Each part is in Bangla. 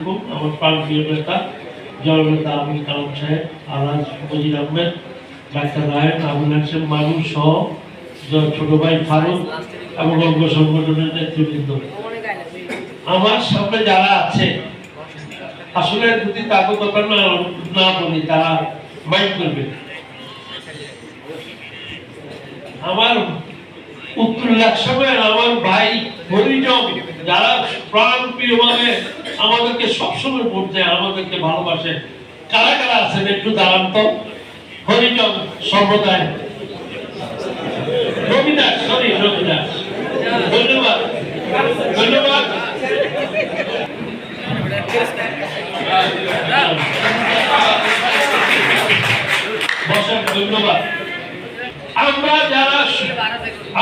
আমার প্রাণপ্রিয় নেতা জননেতা আমির কালাম সাহেব, আলহাজ মজিদ আহমেদ, ডাক্তার রায়ন আবুল হাসেম মানুষ সহ ছোট ভাই ফারুক এবং অঙ্গ সংগঠনের নেতৃবৃন্দ। আমার সামনে যারা আছে, আসলে যদি তাকে কথা না না বলি, তারা মাইন্ড করবে। আমার উত্তর সময় আমার ভাই হরিজন, যারা প্রাণ প্রিয় ভাবে আমাদেরকে সবসময় ভোট দেয় আমাদেরকে ভালোবাসে। কারা কারা আছেন একটু দাঁড়ান তো? হরিজন সম্প্রদায়। রবিদাস সরি রবিদাস। ধন্যবাদ। ধন্যবাদ। আমরা যারা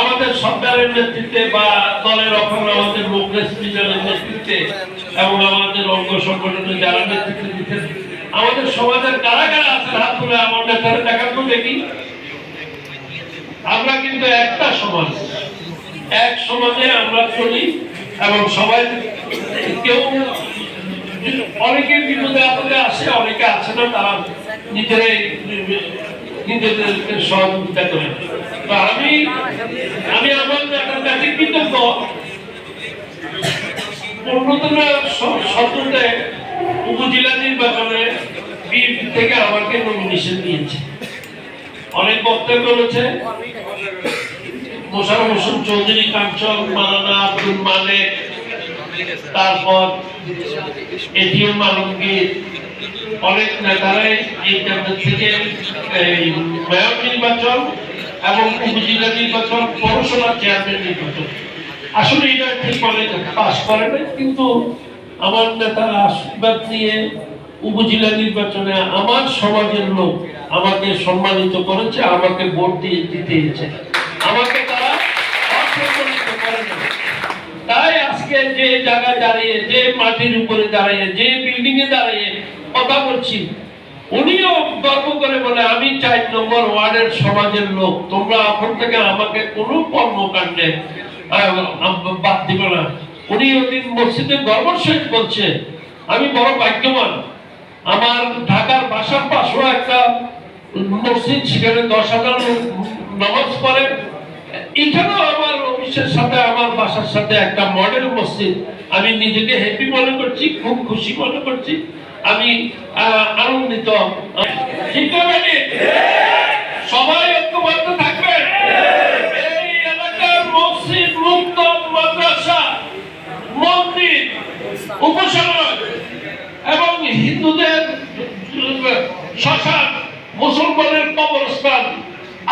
আমাদের সরকারের নেতৃত্বে বা দলের অপর আমাদের লিডারের নেতৃত্বে এবং আমাদের অঙ্গ সংগঠনের যারা নেতৃত্ব দিচ্ছেন আমাদের সমাজের কারা কারা আছেন, হাত তুলে আমার নেতারা দেখার তো দেখি। আমরা কিন্তু একটা সমাজ, এক সমাজে আমরা চলি এবং সবাই কেউ অনেকে বিপদে আপদে আসে, অনেকে আছে না, তারা নিজেরাই নিজেদেরকে সহযোগিতা করে। তো আমি আমি আমার নেতার কৃতজ্ঞ। পূর্ণতনা সততে উপজেলা নির্বাচনে বিএনপি থেকে আমাকে নমিনেশন দিয়েছে। অনেক বক্তব্য রয়েছে। মোশারফ হোসেন চৌধুরী, কাঞ্চন, মালানা, আব্দুল মালেক, তারপর এটিএম আলমগীর, অনেক নেতারাই এই থেকে মেয়র নির্বাচন এবং উপজেলা নির্বাচন পৌরসভা চেয়ারম্যান নির্বাচন। আসলে এটা ঠিক বলে পাস করে না কিন্তু আমার নেতা আশীর্বাদ নিয়ে উপজেলা নির্বাচনে আমার সমাজের লোক আমাকে সম্মানিত করেছে, আমাকে ভোট দিয়ে জিতিয়েছে আমাকে তারা তাই আজকে যে জায়গায় দাঁড়িয়ে, যে মাটির উপরে দাঁড়িয়ে, যে বিল্ডিং এ দাঁড়িয়ে কথা বলছি উনিও গর্ব করে বলে, আমি চার নম্বর ওয়ার্ডের সমাজের লোক। তোমরা এখন থেকে আমাকে কোনো কর্মকাণ্ডে বাদ দিবে না। উনি ওদিন মসজিদে গর্বর সহিত বলছে, আমি বড় ভাগ্যবান। আমার ঢাকার বাসার পাশেও একটা মসজিদ, সেখানে দশ হাজার নামাজ পড়ে। এখানেও আমার অফিসের সাথে, আমার বাসার সাথে একটা মডেল মসজিদ। আমি নিজেকে হ্যাপি মনে করছি, খুব খুশি মনে করছি। আমি আনন্দিত। সবাই ঐক্যবদ্ধ এই এলাকার মসজিদ মুক্ত মাদ্রাসা, মন্দির এবং হিন্দুদের শ্মশান, মুসলমানের কবরস্থান।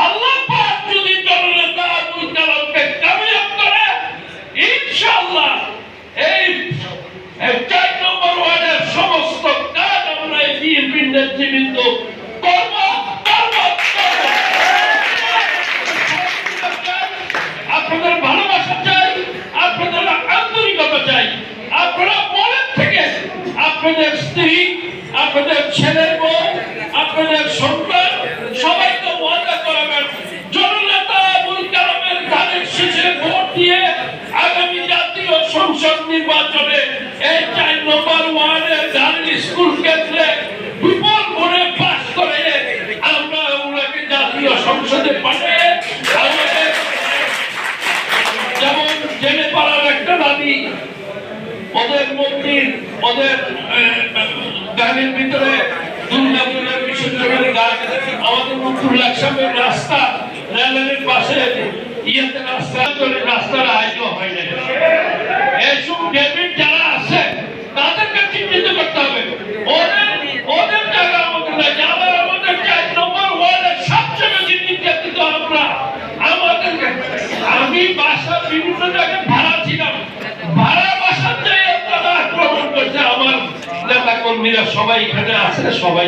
আল্লাহ পাক যদি জননেতা আবুল কালামকে কামিয়াব করে ইনশাআল্লাহ এই এই চার নম্বর ওয়ার্ডের সমস্ত কাজ আমরা এই বিএনপির নেতৃবৃন্দ করব করব করব আপনাদের ভালোবাসা চাই আপনাদের আন্তরিকতা চাই আপনারা মনের থেকে আপনাদের স্ত্রী আপনাদের ছেলের বউ আপনাদের সন্তান সবাইকে ওয়াদা করাবেন জননেতা আবুল কালামের ধানের শীষে ভোট দিয়ে আগামী জাতীয় সংসদ নির্বাচনে এই চার নম্বর ওয়ার্ডের ধানের স্কুল কেন্দ্রে বিপুল ভোটে পাস করে আমরা ওনাকে জাতীয় সংসদে পাঠিয়ে আমাদের যেমন জেনে পাড়ার একটা দাবি ওদের মন্দির ওদের গানের ভিতরে দুর্গাপুরের বিসর্জনের গান আমাদের মুকুল্লাহ সাহেবের রাস্তা রেলের পাশে ইয়েতে রাস্তা করে রাস্তার আয়োজন হয় না এইসব ডেবিট যারা আছে, তাদেরকে চিহ্নিত করতে হবে। কর্মীরা সবাই এখানে আছে, সবাই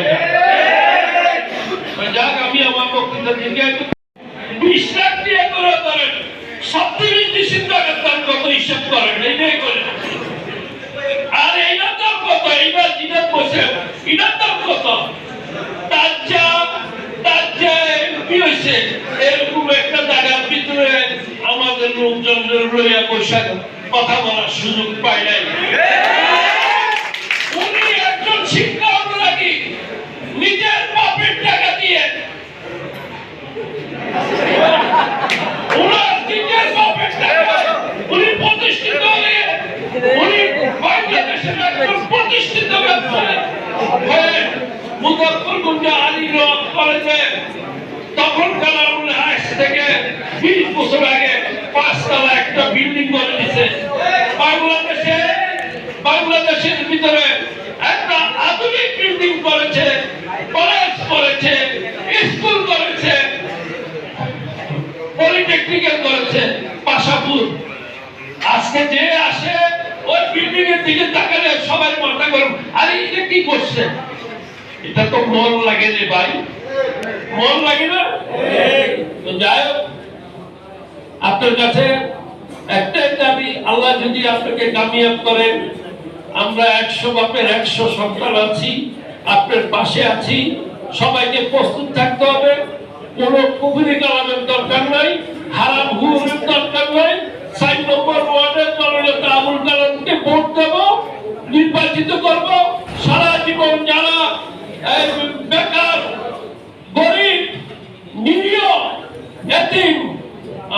যাক, আমি আমার বক্তৃতা একটু বিশ্বাস দিয়ে করে তার কত হিসাব করেন করেন। আর তার কত? যেটা বসে এটা কত? তার যা তার যা কি হয়েছে, এরকম একটা জায়গার ভিতরে আমাদের লোকজন রইয়া বসে কথা বলার সুযোগ পাই নাই। কলেজে তখনকার আমলে আজ থেকে বিশ বছর আগে পাঁচতলা একটা বিল্ডিং করে দিছে বাংলাদেশে, বাংলাদেশের ভিতরে একটা আধুনিক বিল্ডিং করেছে, কলেজ করেছে, স্কুল করেছে, পলিটেকনিক্যাল করেছে, পাশাপুর। আজকে যে আসে, ওই বিল্ডিং এর দিকে তাকালে সবাই মাথা গরম, আরে এটা কি করছে? এটা তো মন লাগে রে ভাই। মন না? যাই হোক, আপনার কাছে একটাই দাবি আল্লাহ যদি আপনাকে কামিয়াব করেন আমরা একশো বাপের একশো সন্তান আছি আপনার পাশে আছি সবাইকে প্রস্তুত থাকতে হবে কোন কালামের দরকার নাই হারাম হুরের দরকার নাই নম্বর ওয়ার্ডের জননেতা আবুল কালামকে ভোট দেব নির্বাচিত করব সারা জীবন যারা বেকার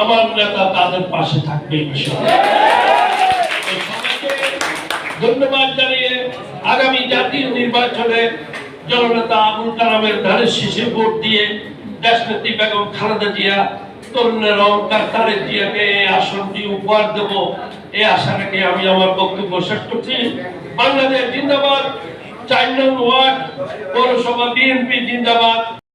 আমার নেতা তাদের পাশে থাকবে ধন্যবাদ জানিয়ে আগামী জাতীয় নির্বাচনে জননেতা আবুল কালামের ধানের শীষে ভোট দিয়ে দেশনেত্রী বেগম খালেদা জিয়া, তরুণের অহংকার তারেক জিয়াকে এই আসনটি উপহার দেব। এই আশা রেখে আমি আমার বক্তব্য শেষ করছি। বাংলাদেশ জিন্দাবাদ, চার নং ওয়ার্ড, পৌরসভা বিএনপি জিন্দাবাদ।